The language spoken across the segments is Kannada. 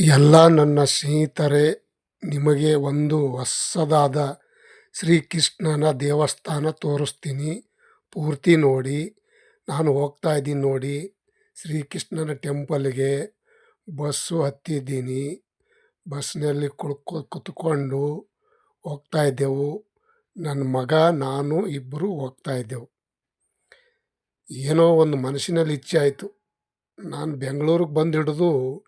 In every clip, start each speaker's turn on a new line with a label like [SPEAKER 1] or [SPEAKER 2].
[SPEAKER 1] ಎಲ್ಲ ನನ್ನ ಸ್ನೇಹಿತರೇ, ನಿಮಗೆ ಒಂದು ಹೊಸದಾದ ಶ್ರೀಕೃಷ್ಣನ ದೇವಸ್ಥಾನ ತೋರಿಸ್ತೀನಿ. ಪೂರ್ತಿ ನೋಡಿ. ನಾನು ಹೋಗ್ತಾ ಇದ್ದೀನಿ ನೋಡಿ. ಶ್ರೀಕೃಷ್ಣನ ಟೆಂಪಲ್ಗೆ ಬಸ್ಸು ಹತ್ತಿದ್ದೀನಿ. ಬಸ್ನಲ್ಲಿ ಕುಳ್ಕೊ, ಕುತ್ಕೊಂಡು ಹೋಗ್ತಾ ಇದ್ದೆವು. ನನ್ನ ಮಗ, ನಾನು ಇಬ್ಬರು ಹೋಗ್ತಾ ಇದ್ದೆವು. ಏನೋ ಒಂದು ಮನಸ್ಸಿನಲ್ಲಿ ಇಚ್ಛೆ ಆಯಿತು. ನಾನು ಬೆಂಗಳೂರಿಗೆ ಬಂದು ಹಿಡಿದು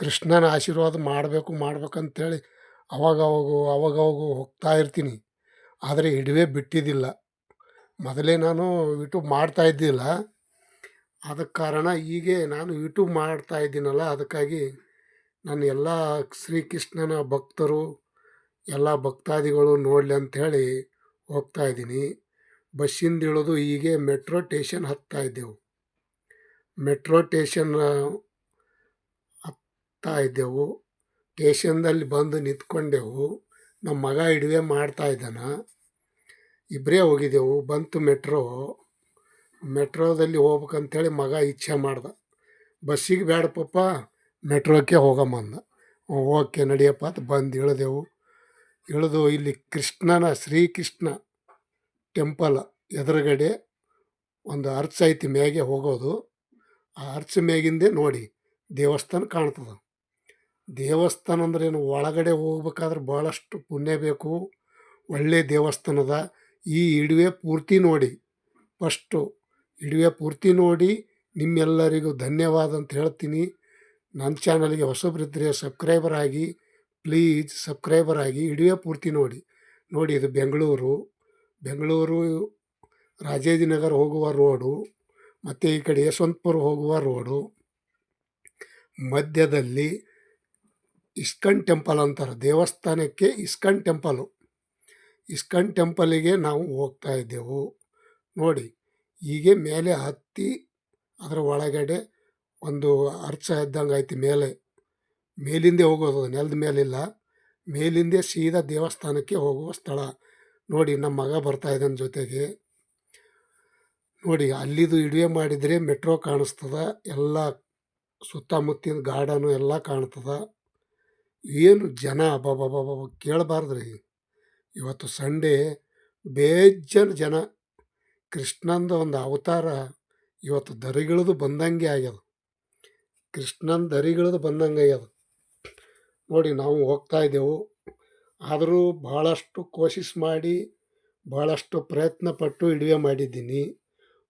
[SPEAKER 1] ಕೃಷ್ಣನ ಆಶೀರ್ವಾದ ಮಾಡಬೇಕು, ಮಾಡ್ಬೇಕಂತೇಳಿ ಅವಾಗವಾಗ ಅವಾಗವಾಗ ಹೋಗ್ತಾ ಇರ್ತೀನಿ. ಆದರೆ ಹಿಡವೇ ಬಿಟ್ಟಿದ್ದಿಲ್ಲ. ಮೊದಲೇ ನಾನು ಯೂಟ್ಯೂಬ್ ಮಾಡ್ತಾ ಇದ್ದಿಲ್ಲ. ಆದ ಕಾರಣ ಹೀಗೆ ನಾನು ಯೂಟ್ಯೂಬ್ ಮಾಡ್ತಾ ಇದ್ದೀನಲ್ಲ, ಅದಕ್ಕಾಗಿ ನಾನು ಎಲ್ಲ ಶ್ರೀಕೃಷ್ಣನ ಭಕ್ತರು, ಎಲ್ಲ ಭಕ್ತಾದಿಗಳು ನೋಡಲಿ ಅಂಥೇಳಿ ಹೋಗ್ತಾ ಇದ್ದೀನಿ. ಬಸ್ಸಿಂದ ಇಳಿದು ಹೀಗೆ ಮೆಟ್ರೋ ಟೇಷನ್ ಹತ್ತಾ ಇದ್ದೆವು. ಮೆಟ್ರೋ ಟೇಷನ್ ಹತ್ತಾ ಇದ್ದೆವು. ಟೇಷನ್ದಲ್ಲಿ ಬಂದು ನಿಂತ್ಕೊಂಡೆವು. ನಮ್ಮ ಮಗ ಇಡುವೆ ಮಾಡ್ತಾ ಇದ್ದಾನ. ಇಬ್ಬರೇ ಹೋಗಿದ್ದೆವು. ಬಂತು ಮೆಟ್ರೋ. ಮೆಟ್ರೋದಲ್ಲಿ ಹೋಗ್ಬೇಕಂತೇಳಿ ಮಗ ಇಚ್ಛೆ ಮಾಡ್ದ. ಬಸ್ಸಿಗೆ ಬೇಡ ಪಪ್ಪ ಮೆಟ್ರೋಕ್ಕೆ ಹೋಗಮ್ಮಂದ ಓಕೆ ನಡಿಯಪ್ಪ ಅಂತ ಬಂದು ಇಳಿದೆವು. ಇಳಿದು ಇಲ್ಲಿ ಕೃಷ್ಣನ, ಶ್ರೀಕೃಷ್ಣ ಟೆಂಪಲ್ ಎದುರುಗಡೆ ಒಂದು ಅರ್ಚ್ ಐತಿ ಮ್ಯಾಗೆ ಹೋಗೋದು. ಆ ಅರ್ಚ್ ಮ್ಯಾಗಿಂದೆ ನೋಡಿ ದೇವಸ್ಥಾನ ಕಾಣ್ತದೆ. ದೇವಸ್ಥಾನ ಅಂದ್ರೆ ಏನು? ಒಳಗಡೆ ಹೋಗ್ಬೇಕಾದ್ರೆ ಭಾಳಷ್ಟು ಪುಣ್ಯ ಬೇಕು. ಒಳ್ಳೆಯ ದೇವಸ್ಥಾನದ ಈ ಇಡುವೆ ಪೂರ್ತಿ ನೋಡಿ. ಫಸ್ಟು ಇಡುವೆ ಪೂರ್ತಿ ನೋಡಿ. ನಿಮ್ಮೆಲ್ಲರಿಗೂ ಧನ್ಯವಾದ ಅಂತ ಹೇಳ್ತೀನಿ. ನನ್ನ ಚಾನಲ್ಗೆ ಹೊಸಬ್ರಿದ್ರೆ ಸಬ್ಸ್ಕ್ರೈಬರ್ ಆಗಿ, ಪ್ಲೀಸ್ ಸಬ್ಸ್ಕ್ರೈಬರ್ ಆಗಿ ಇಡುವೆ ಪೂರ್ತಿ ನೋಡಿ. ನೋಡಿ ಇದು ಬೆಂಗಳೂರು. ಬೆಂಗಳೂರು ರಾಜಾಜಿನಗರ ಹೋಗುವ ರೋಡು, ಮತ್ತು ಈ ಕಡೆ ಯಶವಂತಪುರ ಹೋಗುವ ರೋಡು. ಮಧ್ಯದಲ್ಲಿ ಇಸ್ಕನ್ ಟೆಂಪಲ್ ಅಂತಾರೆ. ದೇವಸ್ಥಾನಕ್ಕೆ ಇಸ್ಕನ್ ಟೆಂಪಲು. ಇಸ್ಕನ್ ಟೆಂಪಲಿಗೆ ನಾವು ಹೋಗ್ತಾ ಇದ್ದೆವು. ನೋಡಿ, ಹೀಗೆ ಮೇಲೆ ಹತ್ತಿ, ಅದರ ಒಳಗಡೆ ಒಂದು ಅರ್ಚ ಇದ್ದಂಗೆ ಐತಿ ಮೇಲೆ. ಮೇಲಿಂದೆ ಹೋಗೋದು ನೆಲದ ಮೇಲಿಲ್ಲ. ಮೇಲಿಂದೆ ಸೀದಾ ದೇವಸ್ಥಾನಕ್ಕೆ ಹೋಗುವ ಸ್ಥಳ. ನೋಡಿ, ನಮ್ಮ ಮಗ ಬರ್ತಾ ಇದ್ದಾನೆ ಜೊತೆಗೆ. ನೋಡಿ, ಅಲ್ಲಿದು ಇಡುವೆ ಮಾಡಿದರೆ ಮೆಟ್ರೋ ಕಾಣಿಸ್ತದೆ. ಎಲ್ಲ ಸುತ್ತಮುತ್ತಿನ ಗಾರ್ಡನು ಎಲ್ಲ ಕಾಣ್ತದ. ಏನು ಜನ ಅಬ್ಬಬ್ಬಬ್ಬ ಕೇಳಬಾರ್ದ್ರಿ. ಇವತ್ತು ಸಂಡೇ ಬೇಜಾನ್ ಜನ. ಕೃಷ್ಣಂದು ಒಂದು ಅವತಾರ ಇವತ್ತು ದರಿಗಿಳಿದು ಬಂದಂಗೆ ಆಗ್ಯದ. ಕೃಷ್ಣನ ದರಿಗಿಳಿದು ಬಂದಂಗೆ ಆಗ್ಯದ. ನೋಡಿ ನಾವು ಹೋಗ್ತಾ ಇದ್ದೆವು. ಆದರೂ ಭಾಳಷ್ಟು ಕೋಶಿಸ್ ಮಾಡಿ, ಭಾಳಷ್ಟು ಪ್ರಯತ್ನ ಪಟ್ಟು ಇಡುವೆ ಮಾಡಿದ್ದೀನಿ.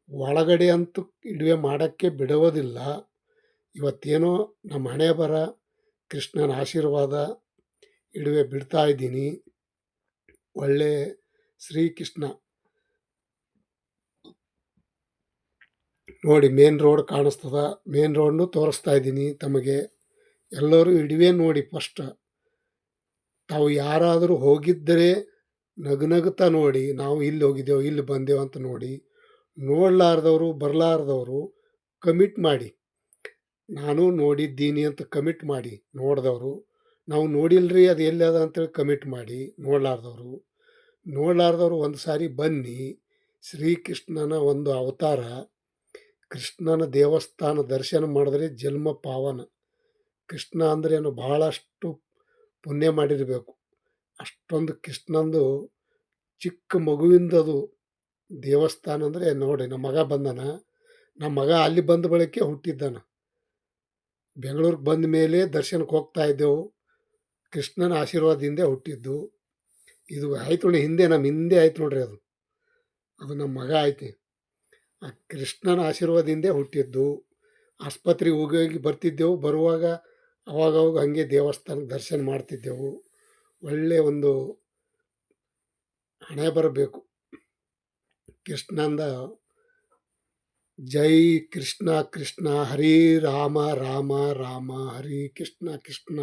[SPEAKER 1] ಒಳಗಡೆ ಅಂತೂ ಇಡುವೆ ಮಾಡೋಕ್ಕೆ ಬಿಡುವುದಿಲ್ಲ ಇವತ್ತೇನೋ ನಮ್ಮ ಹಣೆ ಬರ ಕೃಷ್ಣನ ಆಶೀರ್ವಾದ ಇಡುವೆ ಬಿಡ್ತಾ ಇದ್ದೀನಿ. ಒಳ್ಳೆ ಶ್ರೀಕೃಷ್ಣ. ನೋಡಿ, ಮೇನ್ ರೋಡ್ ಕಾಣಿಸ್ತದ. ಮೇನ್ ರೋಡ್ನು ತೋರಿಸ್ತಾ ಇದ್ದೀನಿ ತಮಗೆ. ಎಲ್ಲರೂ ಇಡುವೆ ನೋಡಿ ಫಸ್ಟ್. ತಾವು ಯಾರಾದರೂ ಹೋಗಿದ್ದರೆ ನಗುನಗುತ್ತಾ ನೋಡಿ, ನಾವು ಇಲ್ಲಿ ಹೋಗಿದ್ದೆವು, ಇಲ್ಲಿ ಬಂದೆವು ಅಂತ ನೋಡಿ. ನೋಡಲಾರ್ದವರು, ಬರಲಾರ್ದವರು ಕಮಿಟ್ ಮಾಡಿ. ನಾನು ನೋಡಿದ್ದೀನಿ ಅಂತ ಕಮಿಟ್ ಮಾಡಿ ನೋಡಿದವರು. ನಾವು ನೋಡಿಲ್ರಿ ಅದು ಎಲ್ಲಿ ಅದ ಅಂತೇಳಿ ಕಮಿಟ್ ಮಾಡಿ ನೋಡಲಾರ್ದವರು. ನೋಡಲಾರ್ದವರು ಒಂದು ಸಾರಿ ಬನ್ನಿ ಶ್ರೀಕೃಷ್ಣನ ಒಂದು ಅವತಾರ, ಕೃಷ್ಣನ ದೇವಸ್ಥಾನ ದರ್ಶನ ಮಾಡಿದ್ರೆ ಜನ್ಮ ಪಾವನ. ಕೃಷ್ಣ ಅಂದ್ರೇನು ಭಾಳಷ್ಟು ಪುಣ್ಯ ಮಾಡಿರಬೇಕು. ಅಷ್ಟೊಂದು ಕೃಷ್ಣಂದು ಚಿಕ್ಕ ಮಗುವಿಂದದು ದೇವಸ್ಥಾನ ಅಂದರೆ ನೋಡಿ ನಮ್ಮ ಮಗ ಬಂದನ. ನಮ್ಮ ಮಗ ಅಲ್ಲಿ ಬಂದ ಬಳಕೆ ಹುಟ್ಟಿದ್ದಾನ. ಬೆಂಗಳೂರಿಗೆ ಬಂದ ಮೇಲೆ ದರ್ಶನಕ್ಕೆ ಹೋಗ್ತಾ ಇದ್ದೆವು. ಕೃಷ್ಣನ ಆಶೀರ್ವಾದದಿಂದ ಹುಟ್ಟಿದ್ದು. ಇದು ಆಯ್ತು ನೋಡಿ ಹಿಂದೆ ನಮ್ಮ ಹಿಂದೆ ಆಯ್ತು ನೋಡ್ರಿ ಅದು. ಅದು ನಮ್ಮ ಮಗ ಆಯ್ತು. ಆ ಕೃಷ್ಣನ ಆಶೀರ್ವಾದದಿಂದ ಹುಟ್ಟಿದ್ದು. ಆಸ್ಪತ್ರೆಗೆ ಹೋಗಿ ಹೋಗಿ ಬರ್ತಿದ್ದೆವು. ಬರುವಾಗ ಅವಾಗವಾಗ ಹಾಗೆ ದೇವಸ್ಥಾನಕ್ಕೆ ದರ್ಶನ ಮಾಡ್ತಿದ್ದೆವು. ಒಳ್ಳೆಯ ಒಂದು ಹಣೆ ಬರಬೇಕು. ಕೃಷ್ಣಂದ ಜೈ ಕೃಷ್ಣ ಕೃಷ್ಣ, ಹರಿ ರಾಮ ರಾಮ ರಾಮ, ಹರಿ ಕೃಷ್ಣ ಕೃಷ್ಣ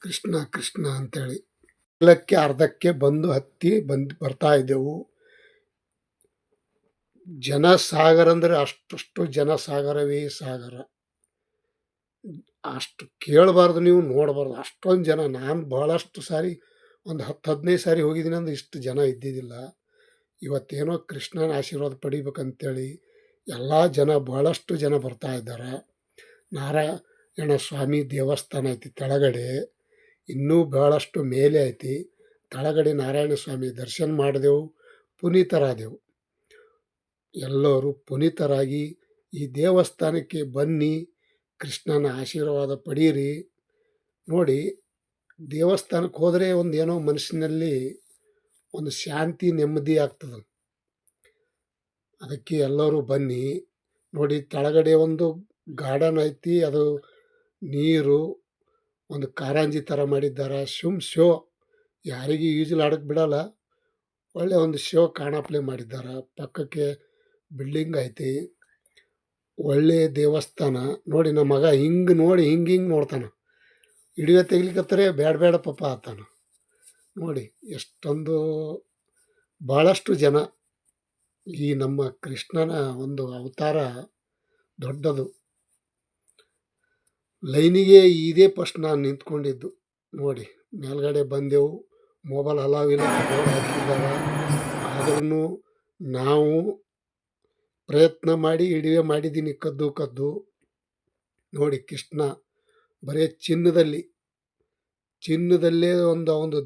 [SPEAKER 1] ಕೃಷ್ಣ ಕೃಷ್ಣ ಅಂತೇಳಿ. ಎಲ್ಲಕ್ಕೆ ಅರ್ಧಕ್ಕೆ ಬಂದು ಹತ್ತಿ ಬಂದು ಬರ್ತಾ ಇದ್ದೆವು. ಜನಸಾಗರ ಅಂದರೆ ಅಷ್ಟಷ್ಟು ಜನಸಾಗರವೇ ಸಾಗರ. ಅಷ್ಟು ಕೇಳಬಾರ್ದು ನೀವು, ನೋಡಬಾರ್ದು. ಅಷ್ಟೊಂದು ಜನ, ನಾನು ಭಾಳಷ್ಟು ಸಾರಿ, ಒಂದು ಹತ್ತು ಹದಿನೈದು ಸಾರಿ ಹೋಗಿದ್ದೀನಿ ಅಂದ್ರೆ ಇಷ್ಟು ಜನ ಇದ್ದಿದ್ದಿಲ್ಲ. ಇವತ್ತೇನೋ ಕೃಷ್ಣನ ಆಶೀರ್ವಾದ ಪಡಿಬೇಕಂತೇಳಿ ಎಲ್ಲ ಜನ ಭಾಳಷ್ಟು ಜನ ಬರ್ತಾ ಇದ್ದಾರೆ. ನಾರಾಯಣ ಸ್ವಾಮಿ ದೇವಸ್ಥಾನ ಐತಿ ಕೆಳಗಡೆ ಇನ್ನೂ ಬಹಳಷ್ಟು ಮೇಲೆ ಐತಿ. ಕೆಳಗಡೆ ನಾರಾಯಣ ಸ್ವಾಮಿ ದರ್ಶನ ಮಾಡಿದೆವು, ಪುನೀತರಾದೆವು. ಎಲ್ಲರೂ ಪುನೀತರಾಗಿ ಈ ದೇವಸ್ಥಾನಕ್ಕೆ ಬನ್ನಿ, ಕೃಷ್ಣನ ಆಶೀರ್ವಾದ ಪಡೀರಿ. ನೋಡಿ, ದೇವಸ್ಥಾನಕ್ಕೆ ಹೋದರೆ ಒಂದು ಏನೋ ಮನಸ್ಸಿನಲ್ಲಿ ಒಂದು ಶಾಂತಿ ನೆಮ್ಮದಿ ಆಗ್ತದೆ. ಅದಕ್ಕೆ ಎಲ್ಲರೂ ಬನ್ನಿ. ನೋಡಿ ಕೆಳಗಡೆ ಒಂದು ಗಾರ್ಡನ್ ಐತಿ. ಅದು ನೀರು, ಒಂದು ಕಾರಂಜಿ ಥರ ಮಾಡಿದ್ದಾರೆ. ಸುಮ್ ಶೋ. ಯಾರಿಗೂ ಈಜಲಾಡಕ್ಕೆ ಬಿಡಲ್ಲ. ಒಳ್ಳೆ ಒಂದು ಶೋ ಕಾಣಪ್ಲೆ ಮಾಡಿದ್ದಾರೆ. ಪಕ್ಕಕ್ಕೆ ಬಿಲ್ಡಿಂಗ್ ಐತಿ. ಒಳ್ಳೆ ದೇವಸ್ಥಾನ. ನೋಡಿ ನಮ್ಮ ಮಗ ಹಿಂಗೆ ನೋಡಿ, ಹಿಂಗೆ ಹಿಂಗೆ ನೋಡ್ತಾನೆ. ಹಿಡಿಯೋ ತೆಗಿಲಿಕತ್ತರೆ ಬೇಡ ಬೇಡ ಪಪ್ಪ ಆತಾನ. ನೋಡಿ ಎಷ್ಟೊಂದು ಭಾಳಷ್ಟು ಜನ. ಈ ನಮ್ಮ ಕೃಷ್ಣನ ಒಂದು ಅವತಾರ ದೊಡ್ಡದು. ಲೈನಿಗೆ ಇದೇ ಫಸ್ಟ್ ನಾನು ನಿಂತ್ಕೊಂಡಿದ್ದು. ನೋಡಿ, ಮೇಲ್ಗಡೆ ಬಂದೆವು. ಮೊಬೈಲ್ ಅಲಾವಿಲ್ಲ ಬೋರ್ಡ್ ಹಾಕಿದ್ದಾರೆ. ಆದ್ರೂ ನಾವು ಪ್ರಯತ್ನ ಮಾಡಿ ಇಡಿವೆ ಮಾಡಿದ್ದೀನಿ ಕದ್ದು ಕದ್ದು. ನೋಡಿ, ಕೃಷ್ಣ ಬರೀ ಚಿನ್ನದಲ್ಲಿ, ಚಿನ್ನದಲ್ಲೇ ಒಂದು ಒಂದು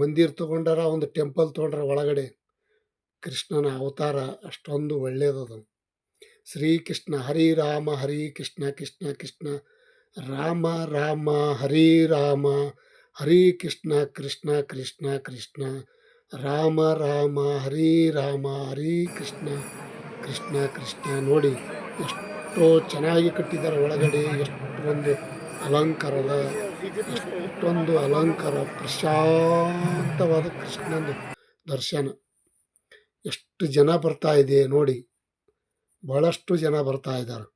[SPEAKER 1] ಮಂದಿರ್ ತೊಗೊಂಡಾರ, ಒಂದು ಟೆಂಪಲ್ ತೊಗೊಂಡ್ರ ಒಳಗಡೆ. ಕೃಷ್ಣನ ಅವತಾರ ಅಷ್ಟೊಂದು ಒಳ್ಳೆಯದದು. ಶ್ರೀಕೃಷ್ಣ ಹರಿ ರಾಮ, ಹರಿ ಕೃಷ್ಣ ಕೃಷ್ಣ ಕೃಷ್ಣ, ರಾಮ ರಾಮ, ಹರಿ ರಾಮ, ಹರಿ ಕೃಷ್ಣ ಕೃಷ್ಣ ಕೃಷ್ಣ ಕೃಷ್ಣ, ರಾಮ ರಾಮ, ಹರಿ ರಾಮ, ಹರಿ ಕೃಷ್ಣ ಕೃಷ್ಣ ಕೃಷ್ಣ ನೋಡಿ ಎಷ್ಟೋ ಚೆನ್ನಾಗಿ ಕಟ್ಟಿದ್ದಾರೆ ಒಳಗಡೆ, ಎಷ್ಟೊಂದು ಅಲಂಕಾರದ, ಎಷ್ಟೊಂದು ಅಲಂಕಾರ, ಪ್ರಶಾಂತವಾದ ಕೃಷ್ಣನ ದರ್ಶನ. ಎಷ್ಟು ಜನ ಬರ್ತಾ ಇದೆ ನೋಡಿ. ಬಹಳಷ್ಟು ಜನ ಬರ್ತಾ ಇದ್ದಾರೆ.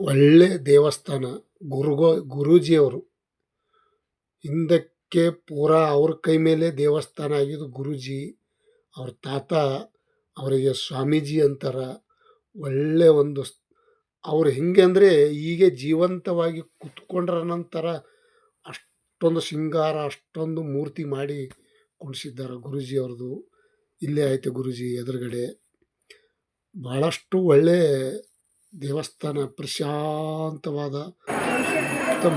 [SPEAKER 1] ಒಳ್ಳೆ ದೇವಸ್ಥಾನ ಗುರುಗೋ ಗುರೂಜಿಯವರು ಹಿಂದಕ್ಕೆ ಪೂರಾ ಅವ್ರ ಕೈ ಮೇಲೆ ದೇವಸ್ಥಾನ ಆಗಿದ್ದು ಗುರೂಜಿ, ಅವ್ರ ತಾತ, ಅವರಿಗೆ ಸ್ವಾಮೀಜಿ ಅಂತಾರ. ಒಳ್ಳೆ ಒಂದು ಅವ್ರು ಹೆಂಗೆ ಅಂದರೆ ಹೀಗೆ ಜೀವಂತವಾಗಿ ಕುತ್ಕೊಂಡ್ರ ನಂತರ ಅಷ್ಟೊಂದು ಶೃಂಗಾರ, ಅಷ್ಟೊಂದು ಮೂರ್ತಿ ಮಾಡಿ ಕುಣಿಸಿದ್ದಾರೆ ಗುರೂಜಿ ಅವ್ರದ್ದು ಇಲ್ಲೇ ಆಯಿತು ಗುರೂಜಿ ಎದುರುಗಡೆ. ಭಾಳಷ್ಟು ಒಳ್ಳೆ ದೇವಸ್ಥಾನ, ಪ್ರಶಾಂತವಾದ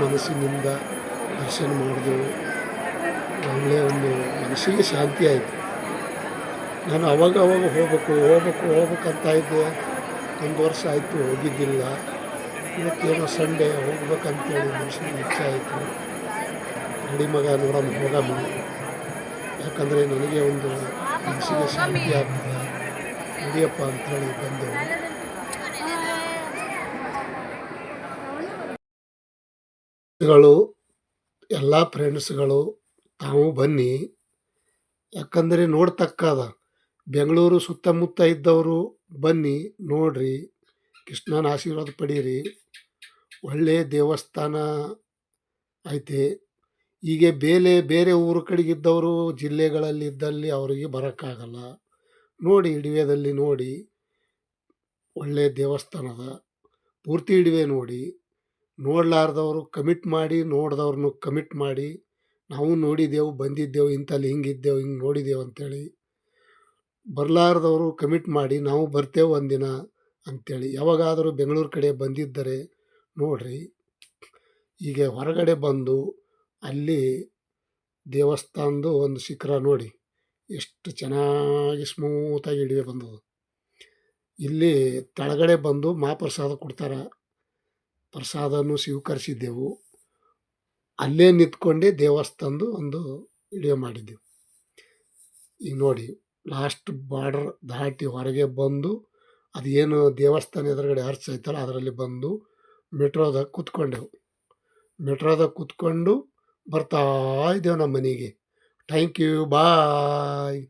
[SPEAKER 1] ಮನಸ್ಸಿನಿಂದ ದರ್ಶನ ಮಾಡಿದೆವು. ಮನಸ್ಸಿಗೆ ಶಾಂತಿ ಆಯಿತು. ನಾನು ಅವಾಗ ಅವಾಗ ಹೋಗಬೇಕು, ಹೋಗ್ಬೇಕು, ಹೋಗ್ಬೇಕಂತ ಇದ್ದೆ. ಒಂದು ವರ್ಷ ಆಯಿತು, ಹೋಗಿದ್ದಿಲ್ಲ. ಇವತ್ತೇನೋ ಸಂಡೇ, ಹೋಗ್ಬೇಕಂತೇಳಿ ಮನಸ್ಸಿಗೆ ಇಚ್ಛೆ ಆಯಿತು. ಅಡಿ ಮಗ ನೋಡಮ್ಮ ಹೋಗಮ್ಮ ಯಾಕಂದರೆ ನನಗೆ ಒಂದು ಮನಸ್ಸಿಗೆ ಶಾಂತಿ ಆಗ್ತದೆ. ನಡಿಯಪ್ಪ ಅಂತೇಳಿ ಬಂದೆವು ಗಳು, ಎಲ್ಲ ಫ್ರೆಂಡ್ಸ್ಗಳು ತಾವು ಬನ್ನಿ. ಯಾಕಂದರೆ ನೋಡ್ತಕ್ಕದ. ಬೆಂಗಳೂರು ಸುತ್ತಮುತ್ತ ಇದ್ದವರು ಬನ್ನಿ, ನೋಡ್ರಿ. ಕೃಷ್ಣನ ಆಶೀರ್ವಾದ ಪಡೀರಿ. ಒಳ್ಳೆಯ ದೇವಸ್ಥಾನ ಐತೆ. ಹೀಗೆ ಬೇಲೆ, ಬೇರೆ ಊರು ಕಡೆಗಿದ್ದವರು ಜಿಲ್ಲೆಗಳಲ್ಲಿ ಇದ್ದಲ್ಲಿ ಅವರಿಗೆ ಬರೋಕ್ಕಾಗಲ್ಲ. ನೋಡಿ ಇಡಿವೆದಲ್ಲಿ ನೋಡಿ. ಒಳ್ಳೆಯ ದೇವಸ್ಥಾನದ ಪೂರ್ತಿ ಇಡಿವೆ ನೋಡಿ. ನೋಡಲಾರ್ದವರು ಕಮಿಟ್ ಮಾಡಿ ನೋಡಿದವ್ರನ್ನೂ ಕಮಿಟ್ ಮಾಡಿ. ನಾವು ನೋಡಿದ್ದೆವು, ಬಂದಿದ್ದೆವು ಇಂಥಲ್ಲಿ ಹಿಂಗಿದ್ದೆವು, ಹಿಂಗೆ ನೋಡಿದ್ದೆವು ಅಂತೇಳಿ ಬರಲಾರ್ದವರು ಕಮಿಟ್ ಮಾಡಿ ನಾವು ಬರ್ತೇವೆ ಒಂದಿನ ಅಂಥೇಳಿ ಯಾವಾಗಾದರೂ ಬೆಂಗಳೂರು ಕಡೆ ಬಂದಿದ್ದರೆ ನೋಡ್ರಿ ಹೀಗೆ ಹೊರಗಡೆ ಬಂದು ಅಲ್ಲಿ ದೇವಸ್ಥಾನದ್ದು ಒಂದು ಶಿಖರ ನೋಡಿ, ಎಷ್ಟು ಚೆನ್ನಾಗಿ ಸ್ಮೂತಾಗಿ ಇಳಿವೆ ಬಂದದು ಇಲ್ಲಿ ಕೆಳಗಡೆ ಬಂದು ಮಹಾಪ್ರಸಾದ ಕೊಡ್ತಾರೆ, ಪ್ರಸಾದನೂ ಸ್ವೀಕರಿಸಿದ್ದೆವು. ಅಲ್ಲೇ ನಿಂತ್ಕೊಂಡೆ ದೇವಸ್ಥಾನದ್ದು ಒಂದು ವಿಡಿಯೋ ಮಾಡಿದ್ದೆವು ಈಗ ನೋಡಿ ಲಾಸ್ಟ್ ಬಾರ್ಡರ್ ದಾಟಿ ಹೊರಗೆ ಬಂದು, ಅದು ಏನು ದೇವಸ್ಥಾನ ಎದುರುಗಡೆ ಅರ್ಚ್ ಐತಲ್ಲ, ಅದರಲ್ಲಿ ಬಂದು ಮೆಟ್ರೋದಾಗ ಕೂತ್ಕೊಂಡೆವು. ಮೆಟ್ರೋದಾಗ ಕೂತ್ಕೊಂಡು ಬರ್ತಾ ಇದ್ದೇವೆ ನಮ್ಮ ಮನೆಗೆ. Thank you bye